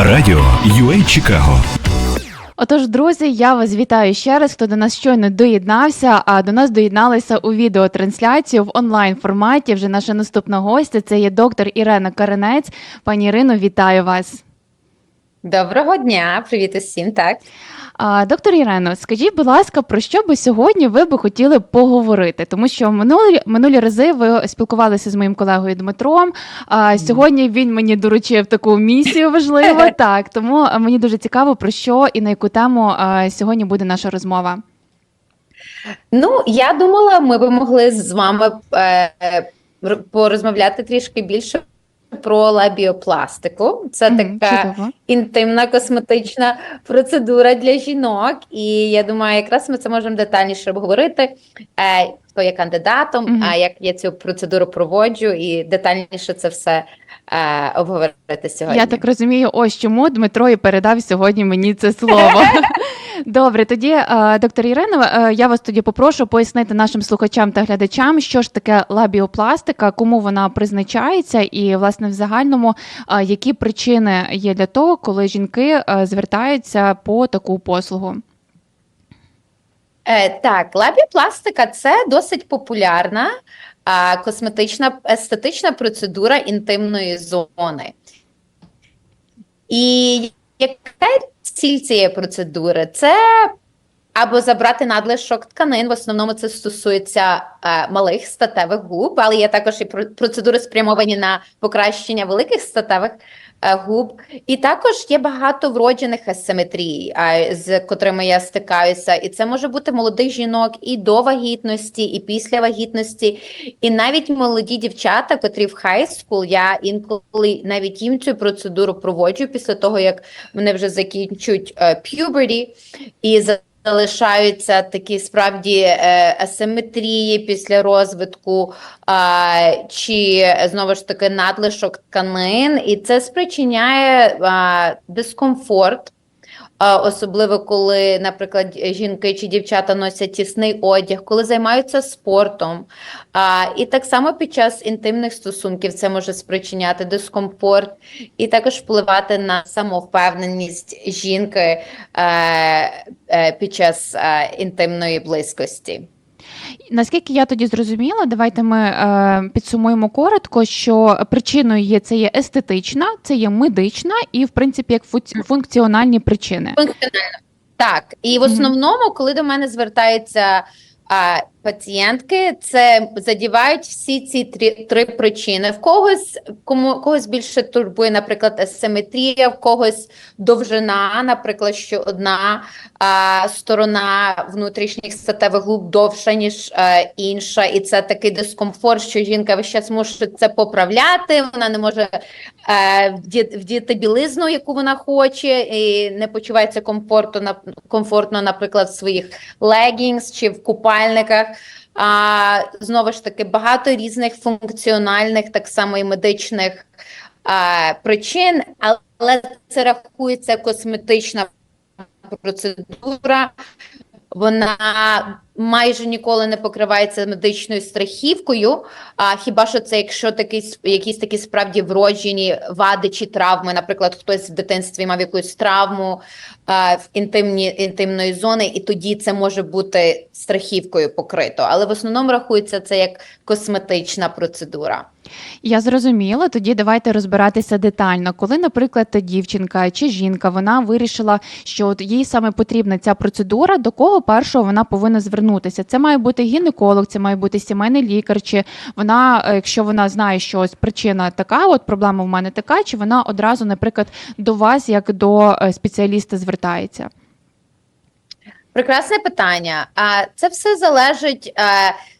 Радіо UA Чикаго Отож, друзі, я вас вітаю ще раз. Хто до нас щойно доєднався, а до нас доєдналися у відеотрансляцію в онлайн форматі. Вже наша наступна гостя. Це є доктор Ірена Каренець. Пані Ірино, вітаю вас. Доброго дня, привіт усім. Так А, доктор Ірено, скажіть, будь ласка, про що би сьогодні ви би хотіли поговорити? Тому що минулі минулі рази ви спілкувалися з моїм колегою Дмитром. А сьогодні він мені доручив таку місію важливу. Так, тому мені дуже цікаво про що і на яку тему а, сьогодні буде наша розмова. ну я думала, ми би могли з вами е, порозмовляти трішки більше про лабіопластику. Це Мгм, така чудово. інтимна косметична процедура для жінок, і я думаю, якраз ми це можемо детальніше обговорити. Е, хто є кандидатом, Мгм. а як я цю процедуру проводжу, і детальніше це все е, обговорити сьогодні. Я так розумію, ось чому Дмитро і передав сьогодні мені це слово. Добре, тоді, е, доктор Ірина, е, я вас тоді попрошу пояснити нашим слухачам та глядачам, що ж таке лабіопластика, кому вона призначається, і власне в загальному е, які причини є для того, коли жінки звертаються по таку послугу. Так, лабіопластика це досить популярна косметична естетична процедура інтимної зони. І яка ціль цієї процедури? Це або забрати надлишок тканин, в основному це стосується е, малих статевих губ, але є також і про- процедури спрямовані на покращення великих статевих губ. І також є багато вроджених асиметрій, е, з котрими я стикаюся. І це може бути молодих жінок і до вагітності, і після вагітності, і навіть молоді дівчата, котрі в хайскул, я інколи навіть їм цю процедуру проводжу після того, як вони вже закінчують е, puberty, і залишаються такі справді е, асиметрії після розвитку, чи знову ж таки надлишок тканин, і це спричиняє дискомфорт. Особливо коли, наприклад, жінки чи дівчата носять тісний одяг, коли займаються спортом. І так само під час інтимних стосунків це може спричиняти дискомфорт і також впливати на самовпевненість жінки е, е, під час е, інтимної близькості. Наскільки я тоді зрозуміла, давайте ми е, підсумуємо коротко, що причиною є це є естетична, це є медична і, в принципі, як функціональні причини. Функціонально. Так, і в основному, коли до мене звертається. а, пацієнтки, це задівають всі ці три, три причини. В когось кому когось більше турбує, наприклад, асиметрія, в когось довжина, наприклад, що одна а, сторона внутрішніх статевих губ довша, ніж е, інша, і це такий дискомфорт, що жінка весь час мусить це поправляти, вона не може е, вді- вдіти білизну, яку вона хоче, і не почувається комфортно, комфортно, наприклад, в своїх легінгс чи в купальниках. А, знову ж таки, багато різних функціональних, так само і медичних а, причин, але це рахується косметична процедура. Вона майже ніколи не покривається медичною страхівкою. А хіба що це, якщо такі якісь такі справді вроджені вади чи травми, наприклад, хтось в дитинстві мав якусь травму а, в інтимні інтимної зони, і тоді це може бути страхівкою покрито. Але в основному рахується це як косметична процедура. Я зрозуміла. Тоді давайте розбиратися детально. Коли, наприклад, та дівчинка чи жінка вона вирішила, що от їй саме потрібна ця процедура, до кого першого вона повинна звернутися? Це має бути гінеколог, це має бути сімейний лікар, чи вона, е, якщо вона знає, що ось причина така, от проблема в мене така, чи вона одразу, наприклад, до вас, як до е, спеціаліста, звертається? Прекрасне питання. А це все залежить, е,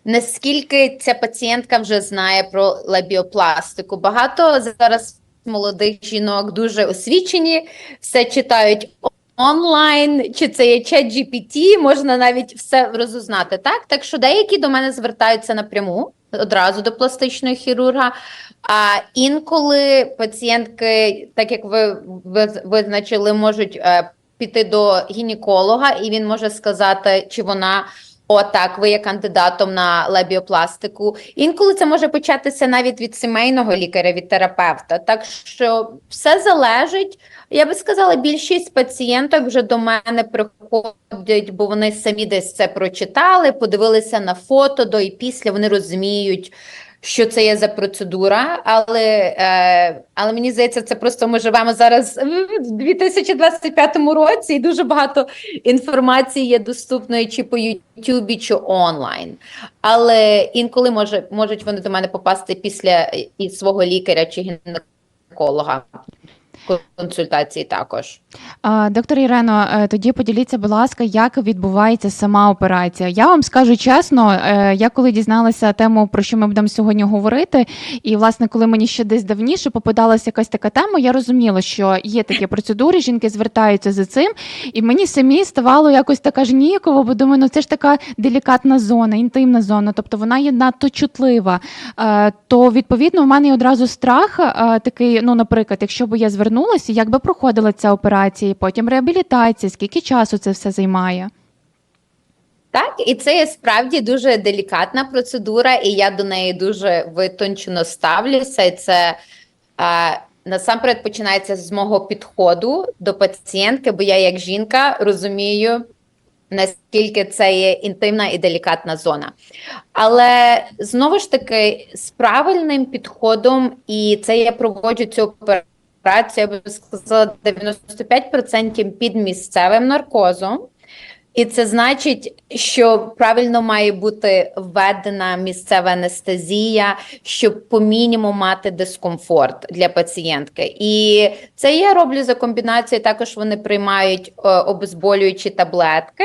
наскільки ця пацієнтка вже знає про лабіопластику. Багато зараз молодих жінок дуже освічені, все читають онлайн, чи це є чат GPT, можна навіть все розузнати. Так, так що деякі до мене звертаються напряму одразу до пластичного хірурга. А інколи пацієнтки, так як ви ви- визначили, можуть е, піти до гінеколога, і він може сказати, чи вона Отак, ви є кандидатом на лебіопластику. Інколи це може початися навіть від сімейного лікаря, від терапевта. Так що все залежить. Я би сказала, більшість пацієнток вже до мене приходять, бо вони самі десь це прочитали, подивилися на фото до і після. Вони розуміють, що це є за процедура, але, е, але мені здається, це просто ми живемо зараз в 2025 році, і дуже багато інформації є доступної чи по Ютубі, чи онлайн. Але інколи може, можуть вони до мене попасти після і свого лікаря чи гінеколога. Консультації також. Доктор Ірено, е, тоді поділіться, будь ласка, як відбувається сама операція. Я вам скажу чесно, е, я коли дізналася тему, про що ми будемо сьогодні говорити, і власне, коли мені ще десь давніше попадалася якась така тема, я розуміла, що є такі процедури, жінки звертаються за цим, і мені самі ставало якось така ж ніяково, бо думаю, ну це ж така делікатна зона, інтимна зона, тобто вона є надто чутлива. Е, То відповідно в мене одразу страх такий, ну, наприклад, якщо б я звернулася, як би проходила ця операція, потім реабілітація, скільки часу це все займає? Так, і це є справді дуже делікатна процедура, і я до неї дуже витончено ставлюся. І це а, насамперед починається з мого підходу до пацієнтки, бо я як жінка розумію, наскільки це є інтимна і делікатна зона. Але знову ж таки, з правильним підходом, і це я проводжу цю операцію, я би сказала, 95% під місцевим наркозом. І це значить, що правильно має бути введена місцева анестезія, щоб по мінімуму мати дискомфорт для пацієнтки. І це я роблю за комбінацією. Також вони приймають е, обезболюючі таблетки.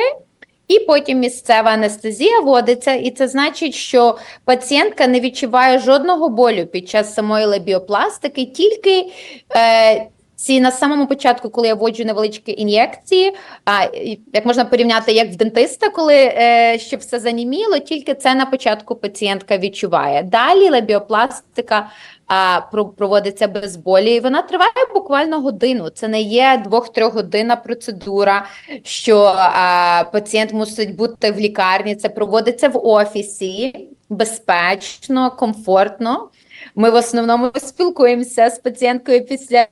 І потім місцева анестезія вводиться, і це значить, що пацієнтка не відчуває жодного болю під час самої лебіопластики, тільки е, ці на самому початку, коли я вводжу невеличкі ін'єкції, а як можна порівняти як в дентиста, коли е, щоб все заніміло, тільки це на початку пацієнтка відчуває. Далі лебіопластика а, проводиться без болі, і вона триває буквально годину. Це не є двох-трьохгодинна процедура, що а, пацієнт мусить бути в лікарні. Це проводиться в офісі безпечно, комфортно. Ми в основному спілкуємося з пацієнткою після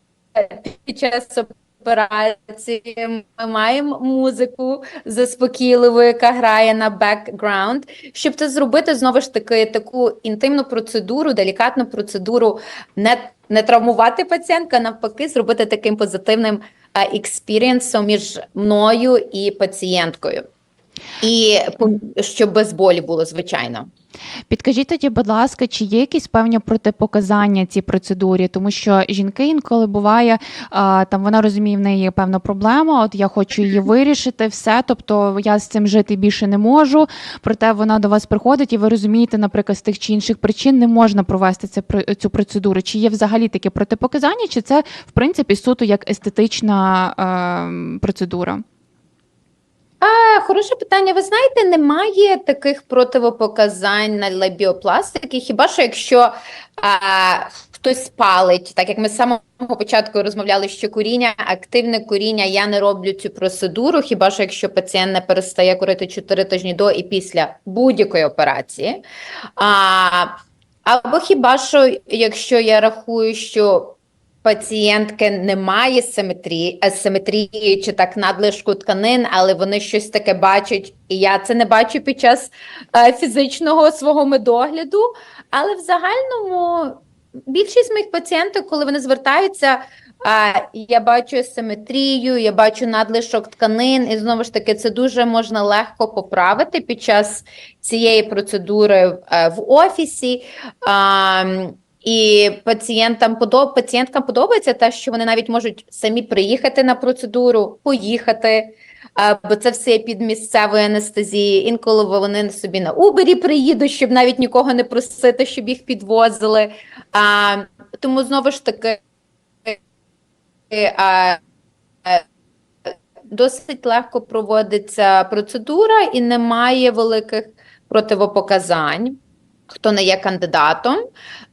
під час операції. Ми маємо музику заспокійливу, яка грає на бекграунд, щоб це зробити знову ж таки таку інтимну процедуру, делікатну процедуру, не, не травмувати пацієнтка, навпаки, зробити таким позитивним експірієнсом між мною і пацієнткою. І щоб без болі було, звичайно. Підкажіть тоді, будь ласка, чи є якісь певні протипоказання цій процедурі? Тому що жінки інколи буває, а, там вона розуміє, в неї є певна проблема, от я хочу її вирішити, все, тобто я з цим жити більше не можу. Проте вона до вас приходить, і ви розумієте, наприклад, з тих чи інших причин не можна провести це, цю процедуру. Чи є взагалі таке протипоказання, чи це в принципі суто як естетична е, процедура? Е, Хороше питання. Ви знаєте, немає таких противопоказань на лебіопластики, хіба що якщо а, хтось палить, так як ми з самого початку розмовляли, що куріння, активне куріння, я не роблю цю процедуру, хіба що якщо пацієнт не перестає курити 4 тижні до і після будь-якої операції. А, або хіба що, якщо я рахую, що пацієнтки немає симетрії, асиметрії чи так надлишку тканин, але вони щось таке бачать, і я це не бачу під час е, фізичного свого медогляду. Але в загальному більшість моїх пацієнток, коли вони звертаються, е, я бачу асиметрію, я бачу надлишок тканин, і знову ж таки, це дуже можна легко поправити під час цієї процедури е, в офісі. І пацієнтам подоб... пацієнткам подобається те, що вони навіть можуть самі приїхати на процедуру, поїхати, бо це все під місцевою анестезією. Інколи вони собі на Убері приїдуть, щоб навіть нікого не просити, щоб їх підвозили. Тому знову ж таки. Е, Досить легко проводиться процедура і немає великих противопоказань. Хто не є кандидатом.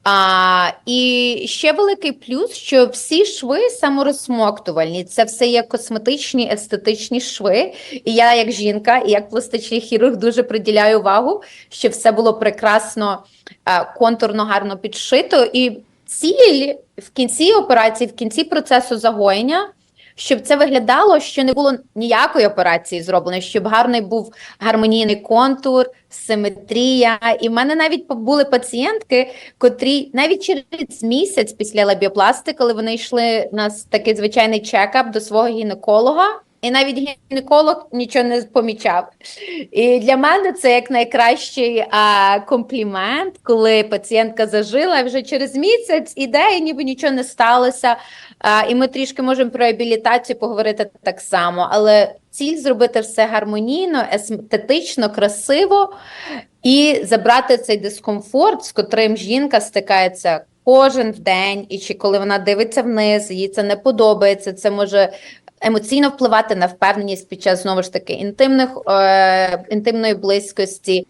А, і ще великий плюс, що всі шви саморозсмоктувальні. Це все є косметичні, естетичні шви. І я, як жінка, і як пластичний хірург, дуже приділяю увагу, щоб все було прекрасно, е, контурно, гарно підшито. І ціль в кінці операції, в кінці процесу загоєння. Щоб це виглядало, що не було ніякої операції зроблено, щоб гарний був гармонійний контур, симетрія. І в мене навіть були пацієнтки, котрі навіть через місяць після лабіопласти, коли вони йшли на такий звичайний чекап до свого гінеколога, і навіть гінеколог нічого не помічав. І для мене це як найкращий а, комплімент, коли пацієнтка зажила вже через місяць іде, і ніби нічого не сталося. А, і ми трішки можемо про реабілітацію поговорити так само, але ціль зробити все гармонійно, естетично, красиво і забрати цей дискомфорт, з котрим жінка стикається кожен день, і чи коли вона дивиться вниз, їй це не подобається, це може емоційно впливати на впевненість під час знову ж таки інтимних е, інтимної близькості.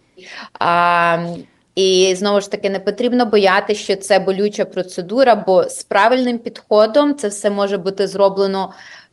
Е, і знову ж таки не потрібно боятися, що це болюча процедура, бо з правильним підходом це все може бути зроблено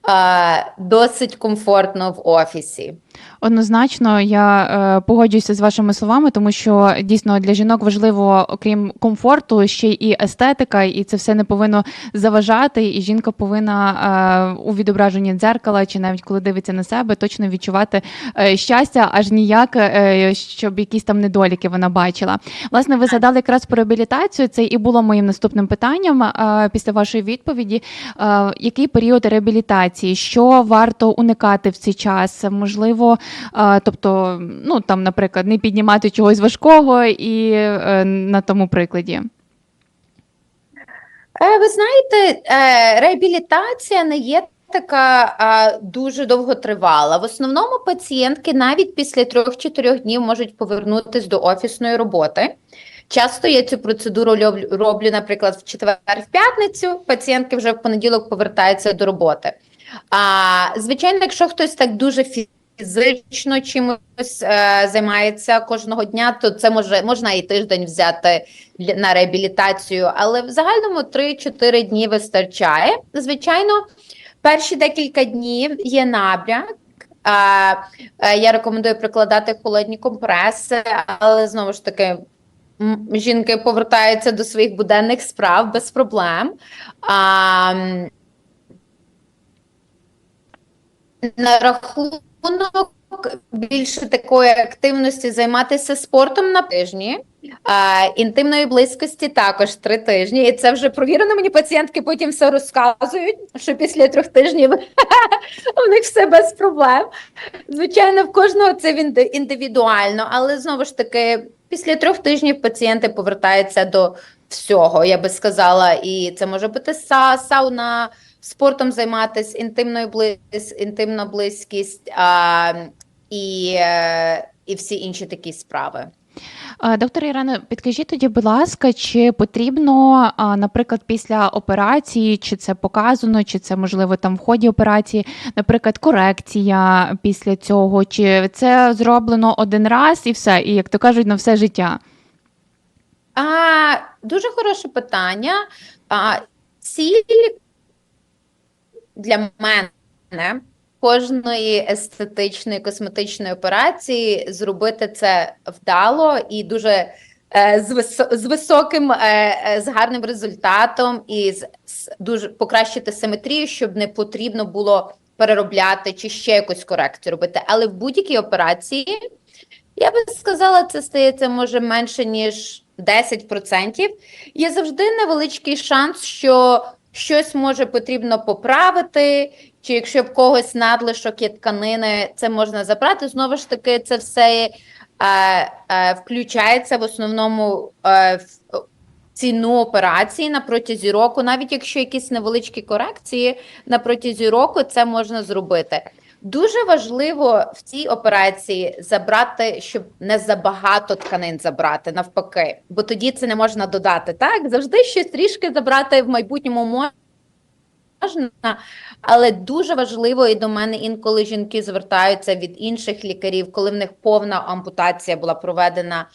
е, досить комфортно в офісі. Однозначно, я е, погоджуюся з вашими словами, тому що дійсно для жінок важливо, окрім комфорту, ще і естетика, і це все не повинно заважати. І жінка повинна е, у відображенні дзеркала, чи навіть коли дивиться на себе, точно відчувати е, щастя, аж ніяк, е, щоб якісь там недоліки вона бачила. Власне, ви задали якраз про реабілітацію. Це і було моїм наступним питанням е, після вашої відповіді. Е, який період реабілітації? Що варто уникати в цей час? Можливо, е, тобто, ну там, наприклад, не піднімати чогось важкого і е, на тому прикладі. Е, Ви знаєте, е, реабілітація не є така а, дуже довготривала. В основному пацієнтки навіть після 3-4 днів можуть повернутися до офісної роботи. Часто я цю процедуру роблю, наприклад, в четвер, в п'ятницю. Пацієнтки вже в понеділок повертаються до роботи. А, звичайно, якщо хтось так дуже фізично чимось е, займається кожного дня, то це може можна і тиждень взяти на реабілітацію, але в загальному 3-4 дні вистачає. Звичайно, перші декілька днів є набряк. Е, я рекомендую прикладати холодні компреси, але знову ж таки. Жінки повертаються до своїх буденних справ без проблем. А, на рахунок більше такої активності займатися спортом на тижні, а, інтимної близькості також три тижні. І це вже провірено. Мені пацієнтки потім все розказують, що після трьох тижнів у них все без проблем. Звичайно, в кожного це індивідуально, але знову ж таки, після трьох тижнів пацієнти повертаються до всього, я би сказала, і це може бути са, сауна, спортом займатися, інтимною близь, інтимна близькість а, і, е, і всі інші такі справи. Е, Доктор Ірено, підкажіть тоді, будь ласка, чи потрібно, наприклад, після операції, чи це показано, чи це можливо там в ході операції, наприклад, корекція після цього, чи це зроблено один раз і все, і як то кажуть, на все життя? А, дуже хороше питання. А, ціль для мене кожної естетичної косметичної операції зробити це вдало і дуже е, з, висо- з високим, е, е, з гарним результатом, і з, з дуже покращити симетрію, щоб не потрібно було переробляти чи ще якусь корекцію робити. Але в будь-якій операції я би сказала, це стається може менше ніж 10%. Є завжди невеличкий шанс, що щось може потрібно поправити, чи якщо в когось надлишок є тканини, це можна забрати. Знову ж таки, це все е, е, включається в основному е, в ціну операції на протязі року. Навіть якщо якісь невеличкі корекції на протязі року, це можна зробити. Дуже важливо в цій операції забрати, щоб не забагато тканин забрати, навпаки, бо тоді це не можна додати. Так завжди щось трішки забрати в майбутньому можна, але дуже важливо і до мене інколи жінки звертаються від інших лікарів, коли в них повна ампутація була проведена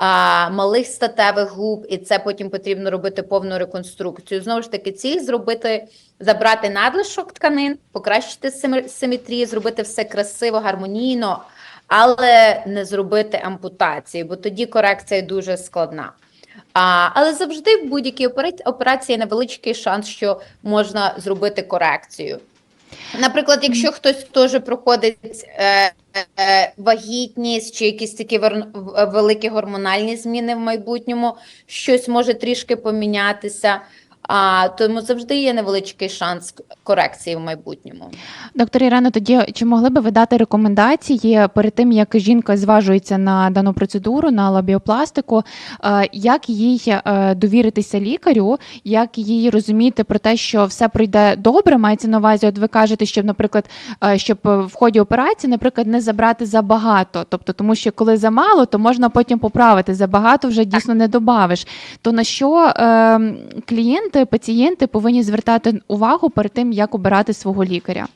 а, малих статевих губ, і це потім потрібно робити повну реконструкцію. Знову ж таки, ціль зробити, забрати надлишок тканин, покращити симетрію, зробити все красиво, гармонійно, але не зробити ампутації, бо тоді корекція дуже складна. А, але завжди в будь-якій операції є невеличкий шанс, що можна зробити корекцію. Наприклад, якщо хтось теж проходить е, вагітність чи якісь такі великі гормональні зміни в майбутньому, щось може трішки помінятися. А, тому завжди є невеличкий шанс корекції в майбутньому. Доктор Ірено, тоді чи могли би ви дати рекомендації перед тим, як жінка зважується на дану процедуру, на лабіопластику, е, як їй е, довіритися лікарю, як їй розуміти про те, що все пройде добре, мається на увазі, от ви кажете, щоб, наприклад, е, щоб в ході операції, наприклад, не забрати забагато. Тобто, тому що коли замало, то можна потім поправити. Забагато вже дійсно не добавиш. То на що е, клієнти, пацієнти повинні звертати увагу перед тим, як обирати свого лікаря?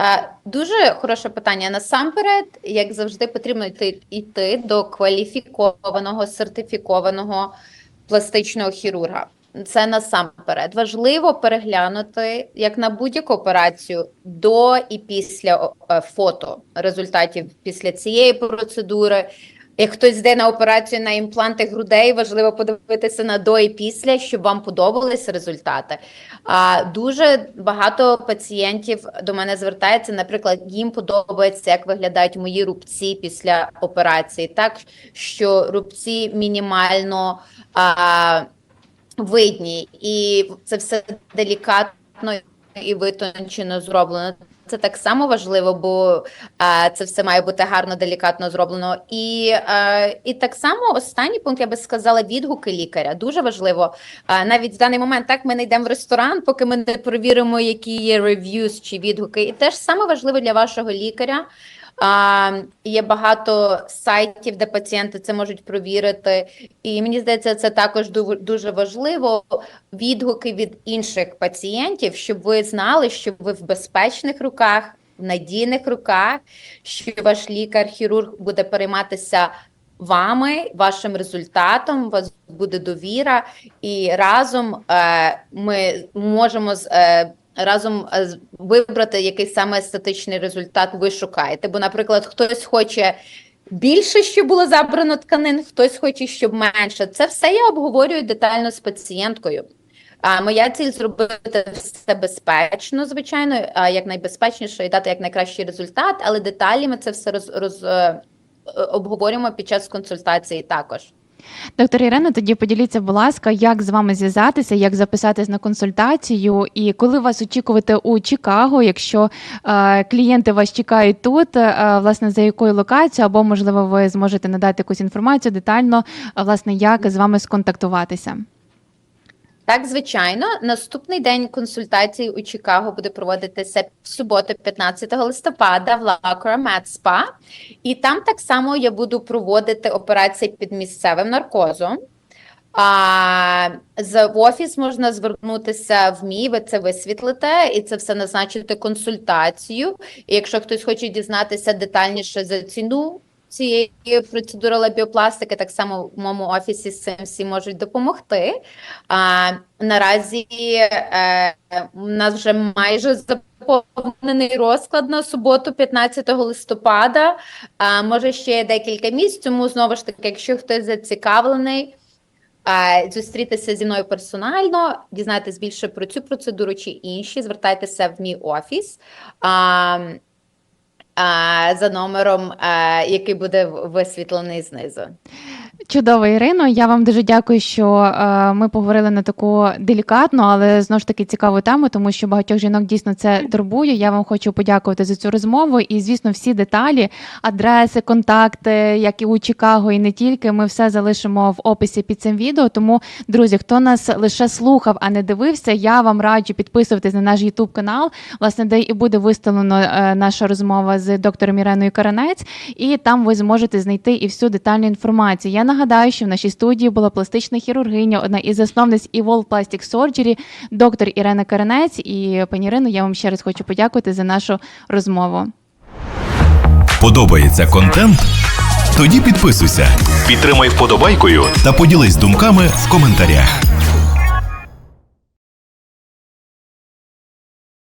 Е, Дуже хороше питання. Насамперед, як завжди, потрібно йти, йти до кваліфікованого, сертифікованого пластичного хірурга. Це насамперед важливо переглянути як на будь-яку операцію до і після е, фото результатів після цієї процедури. Як хтось йде на операцію на імпланти грудей, важливо подивитися на до і після, щоб вам подобались результати. А дуже багато пацієнтів до мене звертається. Наприклад, їм подобається, як виглядають мої рубці після операції, так що рубці мінімально а, видні, і це все делікатно і витончено зроблено. Це так само важливо, бо е, це все має бути гарно, делікатно зроблено. І, е, і так само останній пункт, я би сказала, відгуки лікаря. Дуже важливо. е, навіть в даний момент так ми не йдемо в ресторан, поки ми не перевіримо, які є рев'юз чи відгуки. І теж саме важливо для вашого лікаря. А, є багато сайтів, де пацієнти це можуть провірити. І мені здається, це також дуже важливо. Відгуки від інших пацієнтів, щоб ви знали, що ви в безпечних руках, в надійних руках, що ваш лікар-хірург буде перейматися вами, вашим результатом, у вас буде довіра, і разом е, ми можемо з. Е, Разом е, вибрати який саме естетичний результат ви шукаєте. Бо, наприклад, хтось хоче більше, щоб було забрано тканин, хтось хоче, щоб менше. Це все я обговорюю детально з пацієнткою. А моя ціль зробити все безпечно, звичайно, а якнайбезпечніше і дати якнайкращий результат, але деталі ми це все роз, роз, е, обговорюємо під час консультації також. Доктор Ірина, тоді поділіться, будь ласка, як з вами зв'язатися, як записатись на консультацію, і коли вас очікувати у Чикаго, якщо е, клієнти вас чекають тут, е, власне, за якою локацією, або можливо ви зможете надати якусь інформацію детально, власне, як з вами сконтактуватися. Так, звичайно, наступний день консультації у Чикаго буде проводитися в суботу, 15 листопада, в Med Spa. І там так само я буду проводити операції під місцевим наркозом. А з в офіс можна звернутися в мій, ви це висвітлите, і це все назначити консультацію. І якщо хтось хоче дізнатися детальніше за ціну цієї процедури лабіопластики, так само в моєму офісі з цим всі можуть допомогти. А, наразі е, у нас вже майже заповнений розклад на суботу, 15 листопада. А, може ще декілька місць, тому знову ж таки, якщо хтось зацікавлений. Зустрітися зі мною персонально, дізнатися більше про цю процедуру чи інші, звертайтеся в мій офіс за номером, який буде висвітлений знизу. Чудово, Ірино. Я вам дуже дякую, що е, ми поговорили на таку делікатну, але знову ж таки цікаву тему, тому що багатьох жінок дійсно це турбує. Я вам хочу подякувати за цю розмову. І, звісно, всі деталі, адреси, контакти, як і у Чикаго, і не тільки. Ми все залишимо в описі під цим відео. Тому, друзі, хто нас лише слухав, а не дивився, я вам раджу підписуватись на наш YouTube канал, власне, де і буде виставлено е, наша розмова з доктором Іреною Каранець, і там ви зможете знайти і всю детальну інформацію. Я нагадаю, що в нашій студії була пластична хірургиня, одна із засновниць Evolve Plastic Surgery, доктор Ірена Каранець. І пані Ірино, я вам ще раз хочу подякувати за нашу розмову. Подобається контент? Тоді підписуйся, підтримай вподобайкою та поділись думками в коментарях.